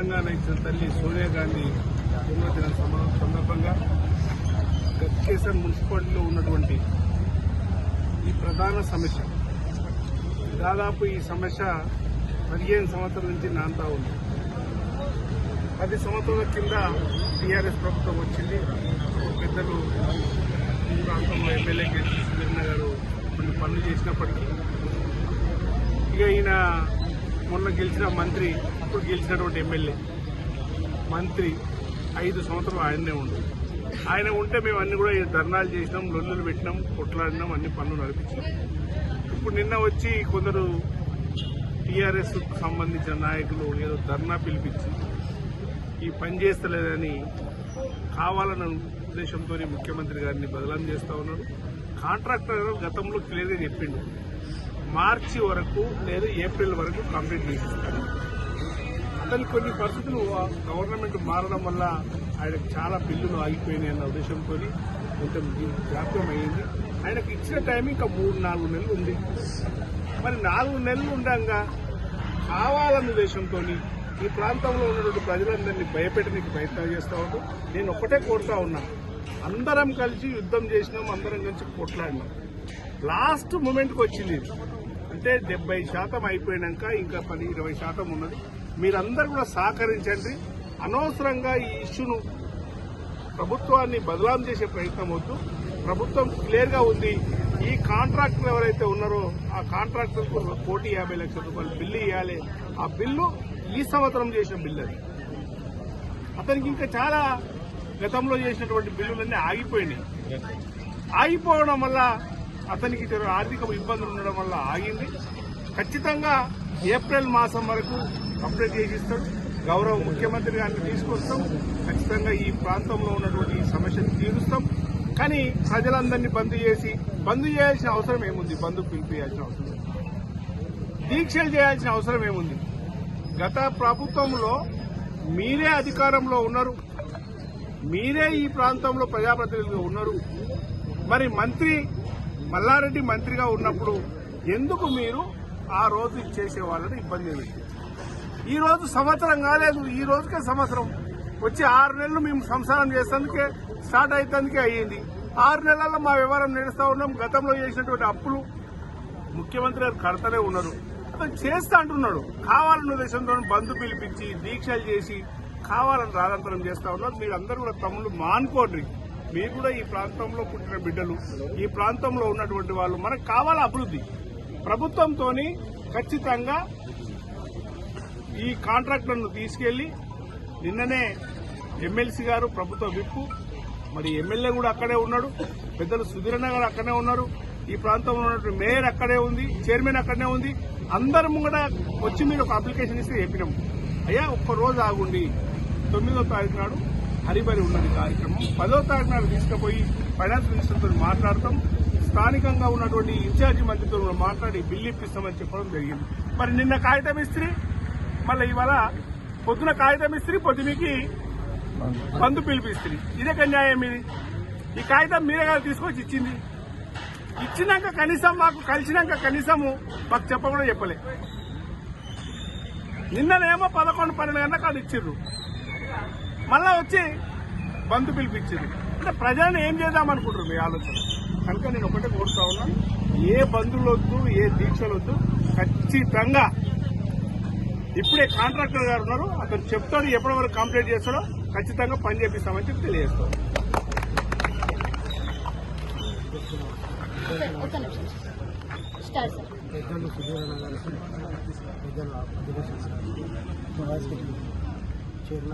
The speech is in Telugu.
తెలంగాణ ఇచ్చిన తల్లి సోనియా గాంధీ జన్మదిన సందర్భంగా గట్కేసర్ మున్సిపాలిటీలో ఉన్నటువంటి ఈ ప్రధాన సమస్య. దాదాపు ఈ సమస్య పదిహేను సంవత్సరాల నుంచి నాంతా ఉంది. పది సంవత్సరాల కింద టీఆర్ఎస్ ప్రభుత్వం వచ్చింది. పెద్దలు ఈ ప్రాంతంలో ఎమ్మెల్యే కేసీ గారు కొన్ని పనులు చేసినప్పటికీ. ఇక ఈయన అప్పుడు గెలిచిన మంత్రి ఇప్పుడు గెలిచినటువంటి ఎమ్మెల్యే. మంత్రి ఐదు సంవత్సరాలు ఆయనే ఉండు. ఆయన ఉంటే మేము అన్ని కూడా ధర్నాలు చేసినాం లొల్లులు పెట్టినాం కొట్లాడినాం అన్ని పనులు నడిపించినాం. ఇప్పుడు నిన్న వచ్చి కొందరు టీఆర్ఎస్ సంబంధించిన నాయకులు ఏదో ధర్నా పిలిపించి ఈ పని చేస్తలేదని కావాలన్న ఉద్దేశంతో ముఖ్యమంత్రి గారిని బదలాం చేస్తా ఉన్నాడు. కాంట్రాక్టర్ గతంలో క్లియర్గా చెప్పిండు. మార్చి వరకు లేదా ఏప్రిల్ వరకు కంప్లీట్ చేసిస్తాడు అతని కొన్ని పరిస్థితులు గవర్నమెంట్ మారడం వల్ల ఆయనకు చాలా బిల్లులు ఆగిపోయినాయి అన్న ఉద్దేశంతో కొంచెం జాప్యం అయ్యింది ఆయనకు ఇచ్చిన టైం ఇంకా మూడు నాలుగు నెలలు ఉంది. మరి నాలుగు నెలలు ఉండగా కావాలన్న ఉద్దేశంతో ఈ ప్రాంతంలో ఉన్నటువంటి ప్రజలందరినీ భయపెట్టడానికి ప్రయత్నం చేస్తూ ఉంటూ నేను ఒక్కటే కోరుతా ఉన్నా అందరం కలిసి యుద్ధం చేసినాం అందరం కలిసి కొట్లాడినాం. లాస్ట్ మూమెంట్కి వచ్చింది అంటే డెబ్బై శాతం అయిపోయినాక ఇంకా పది ఇరవై శాతం ఉన్నది. మీరందరూ కూడా సహకరించండి. అనవసరంగా ఈ ఇష్యూను ప్రభుత్వాన్ని బదలాం చేసే ప్రయత్నం వద్దు. ప్రభుత్వం క్లియర్గా ఉంది. ఈ కాంట్రాక్టర్ ఎవరైతే ఉన్నారో ఆ కాంట్రాక్టర్కు కోటి యాభై లక్షల రూపాయలు బిల్లు ఇవ్వాలి ఆ బిల్లు ఈ సంవత్సరం చేసిన బిల్లు అది. అతనికి ఇంకా చాలా గతంలో చేసినటువంటి బిల్లులన్నీ ఆగిపోయినాయి. ఆగిపోవడం వల్ల అతనికి ఆర్థిక ఇబ్బందులు ఉండడం వల్ల ఆగింది. ఖచ్చితంగా ఏప్రిల్ మాసం వరకు కంప్లీట్ చేసిస్తాడు గౌరవ ముఖ్యమంత్రి గారిని తీసుకొస్తాం. ఖచ్చితంగా ఈ ప్రాంతంలో ఉన్నటువంటి ఈ సమస్యను తీరుస్తాం. కానీ ప్రజలందరినీ బంద్ చేసి బంద్ చేయాల్సిన అవసరం ఏముంది? బంద్ పిలిపియాల్సిన అవసరం దీక్షలు చేయాల్సిన అవసరం ఏముంది? గత ప్రభుత్వంలో మీరే అధికారంలో ఉన్నారు. మీరే ఈ ప్రాంతంలో ప్రజాప్రతినిధులుగా ఉన్నారు. మరి మంత్రి మల్లారెడ్డి మంత్రిగా ఉన్నప్పుడు ఎందుకు మీరు ఆ రోజు చేసే వాళ్ళని ఇబ్బంది పెట్టి ఈ రోజు సంవత్సరం కాలేదు ఈ రోజుకే సంవత్సరం. వచ్చి ఆరు నెలలు మేము సంసారం చేసేందుకే స్టార్ట్ అయ్యేందుకే అయ్యింది. ఆరు నెలల్లో మా వ్యవహారం నడుస్తూ ఉన్నాం. గతంలో చేసినటువంటి అప్పులు ముఖ్యమంత్రి గారు కడతనే ఉన్నారు. అతను చేస్తా అంటున్నాడు. కావాలన్న ఉద్దేశంతో బంధు పిలిపించి దీక్షలు చేసి కావాలని రాదంతరం చేస్తా ఉన్నారు. మీరు అందరూ కూడా తమ్ముళ్ళు మానుకోండి. మీరు కూడా ఈ ప్రాంతంలో పుట్టిన బిడ్డలు ఈ ప్రాంతంలో ఉన్నటువంటి వాళ్ళు మనకు కావాల అభివృద్ధి? ప్రభుత్వంతో ఖచ్చితంగా ఈ కాంట్రాక్టర్ను తీసుకెళ్ళి నిన్ననే ఎమ్మెల్సీ గారు ప్రభుత్వ విప్పు మరి ఎమ్మెల్యే కూడా అక్కడే ఉన్నాడు పెద్దలు సుధీరణ గారు అక్కడే ఉన్నారు ఈ ప్రాంతంలో ఉన్నటువంటి మేయర్ అక్కడే ఉంది చైర్మన్ అక్కడనే ఉంది అందరం కూడా వచ్చి మీరు ఒక అప్లికేషన్ ఇస్తే చెప్పినాం. అయ్యా ఒక్క రోజు ఆగుండి. తొమ్మిదో తారీఖు నాడు హరిబరి ఉన్నది కార్యక్రమం. పదో తారీఖు నాడు తీసుకుపోయి ఫైనాన్స్ మినిస్టర్తో మాట్లాడతాం. స్థానికంగా ఉన్నటువంటి ఇన్ఛార్జి మంత్రితో మాట్లాడి బిల్లు ఇప్పిస్తామని చెప్పడం జరిగింది. మరి నిన్న కాగితం ఇస్త్రీ? మళ్ళీ ఇవాళ పొద్దున కాగితం ఇస్త్రీ పొద్దునికి బంధు పిలిపిస్త్రీ ఇదే న్యాయం ఇది? ఈ కాగితం మీరే కాదు తీసుకొచ్చి ఇచ్చింది. ఇచ్చినాక కనీసం మాకు కలిసినాక కనీసము మాకు చెప్పకుండా చెప్పలే. నిన్ననేమో పదకొండు పన్నెండు గంటలకు అది ఇచ్చిర్రు. మళ్ళా వచ్చి బంధు పిలిపించింది. అంటే ప్రజలను ఏం చేద్దాం అనుకుంటారు మీ ఆలోచన? కనుక నేను ఒకటే కోరుతా ఉన్నా ఏ బంధువులు వద్దు ఏ దీక్షలు వద్దు ఖచ్చితంగా ఇప్పుడే కాంట్రాక్టర్ గారు ఉన్నారు అతను చెప్తాడు ఎప్పటి వరకు కంప్లీట్ చేస్తాడో ఖచ్చితంగా పని చేపిస్తామని చెప్పి సార్. పెద్దలు సుధీరణ గారికి పెద్దలు